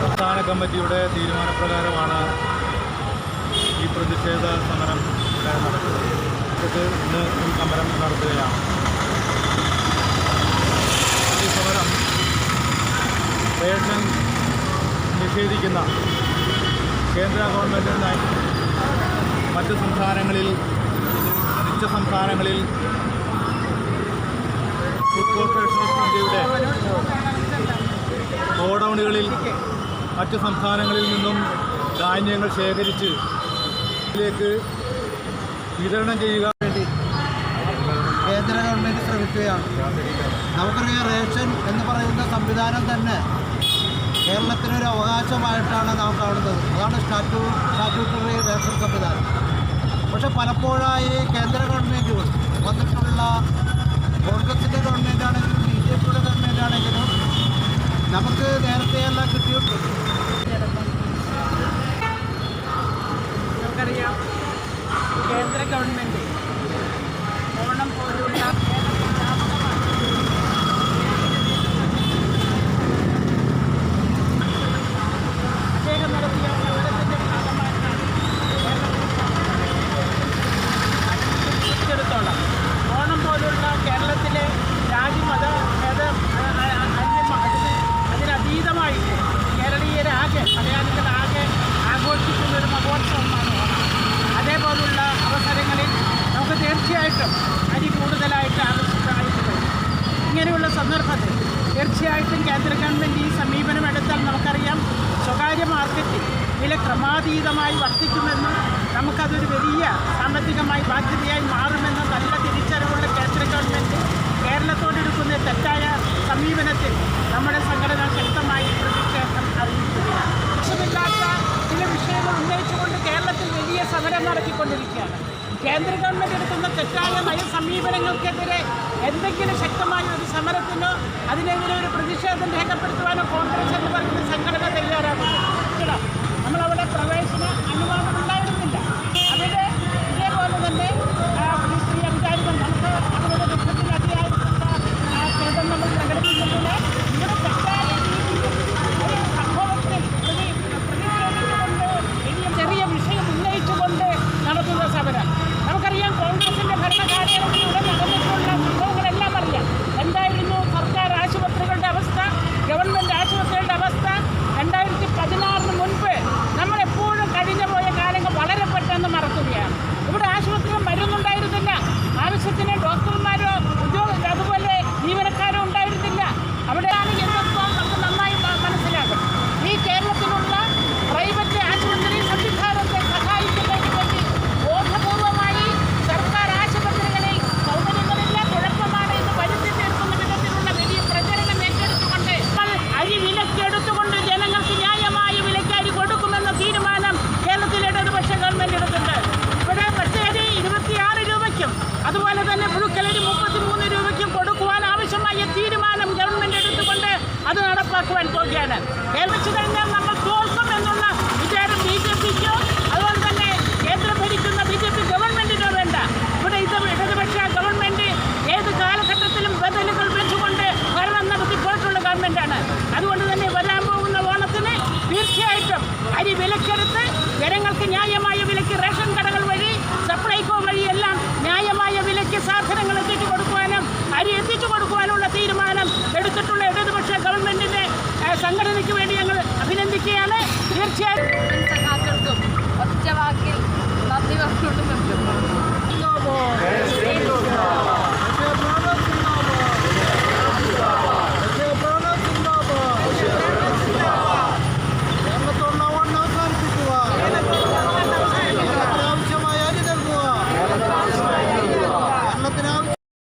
സംസ്ഥാന കമ്മിറ്റിയുടെ തീരുമാനപ്രകാരമാണ് ഈ പ്രതിഷേധ സമരം നടക്കുന്നത്. ഇന്ന് ഈ സമരം നടത്തുകയാണ്. ഈ സമരം നിഷേധിക്കുന്ന കേന്ദ്ര ഗവൺമെന്റിന്റെ മറ്റ് സംസ്ഥാനങ്ങളിൽ മിച്ച സംസ്ഥാനങ്ങളിൽ ഫുഡ് കോർപ്പറേഷൻ ഓഫ് ഇന്ത്യയുടെ ഗോഡൗണുകളിൽ മറ്റ് സംസ്ഥാനങ്ങളിൽ നിന്നും ധാന്യങ്ങൾ ശേഖരിച്ച് ഇതിലേക്ക് വിതരണം ചെയ്യുക. വേണ്ടി കേന്ദ്ര ഗവൺമെന്റ് ശ്രമിക്കുകയാണ്. നമുക്കറിയാം റേഷൻ എന്ന് പറയുന്ന സംവിധാനം തന്നെ കേരളത്തിനൊരു അവകാശമായിട്ടാണ് നാം കാണുന്നത്. അതാണ് സ്റ്റാറ്റൂ സ്റ്റാറ്റ്യൂട്ടറി റേഷൻ സംവിധാനം. പക്ഷെ പലപ്പോഴായി കേന്ദ്ര ഗവൺമെന്റുകൾ വന്നിട്ടുള്ള കോൺഗ്രസിന്റെ ഗവൺമെന്റ് ആണെങ്കിലും ബി ജെ പിയുടെ ഗവൺമെന്റ് ആണെങ്കിലും നമുക്ക് നേരത്തെയെല്ലാം കിട്ടിയിട്ടുണ്ട്. നമുക്കറിയാം കേന്ദ്ര ഗവൺമെന്റ് ക്രമാതീതമായി വർദ്ധിക്കുമെന്നും നമുക്കതൊരു വലിയ സാമ്പത്തികമായി ബാധ്യതയായി മാറുമെന്നും നല്ല തിരിച്ചറിവുള്ള കേന്ദ്ര ഗവൺമെന്റ് കേരളത്തോടെടുക്കുന്ന തെറ്റായ സമീപനത്തിൽ നമ്മുടെ സംഘടന ശക്തമായി പ്രതിഷേധം അറിയിക്കുകയാണ്. ലക്ഷ്യമില്ലാത്ത ചില വിഷയങ്ങൾ ഉന്നയിച്ചുകൊണ്ട് കേരളത്തിൽ വലിയ സമരം നടത്തിക്കൊണ്ടിരിക്കുകയാണ്. കേന്ദ്ര ഗവൺമെന്റ് എടുക്കുന്ന തെറ്റായ നയസമീപനങ്ങൾക്കെതിരെ എന്തെങ്കിലും ശക്തമായ ഒരു സമരത്തിനോ അതിനെതിരെ ഒരു പ്രതിഷേധം രേഖപ്പെടുത്തുവാനോ കോൺഗ്രസ് എന്ന് പറയുന്ന സംഘടന ന്യായമായ വിലയ്ക്ക് റേഷൻ കടകൾ വഴി സപ്ലൈകോ വഴിയെല്ലാം ന്യായമായ വിലയ്ക്ക് സാധനങ്ങൾ എത്തിച്ചു കൊടുക്കുവാനും അരി എത്തിച്ചു കൊടുക്കുവാനുള്ള തീരുമാനം എടുത്തിട്ടുള്ള ഇടതുപക്ഷ ഗവൺമെന്റിന്റെ സംഘടനയ്ക്ക് വേണ്ടി ഞങ്ങൾ അഭിനന്ദിക്കുകയാണ്. തീർച്ചയായും സഹാക്കൾക്കും ഒറ്റ വാക്കിൽ നന്ദി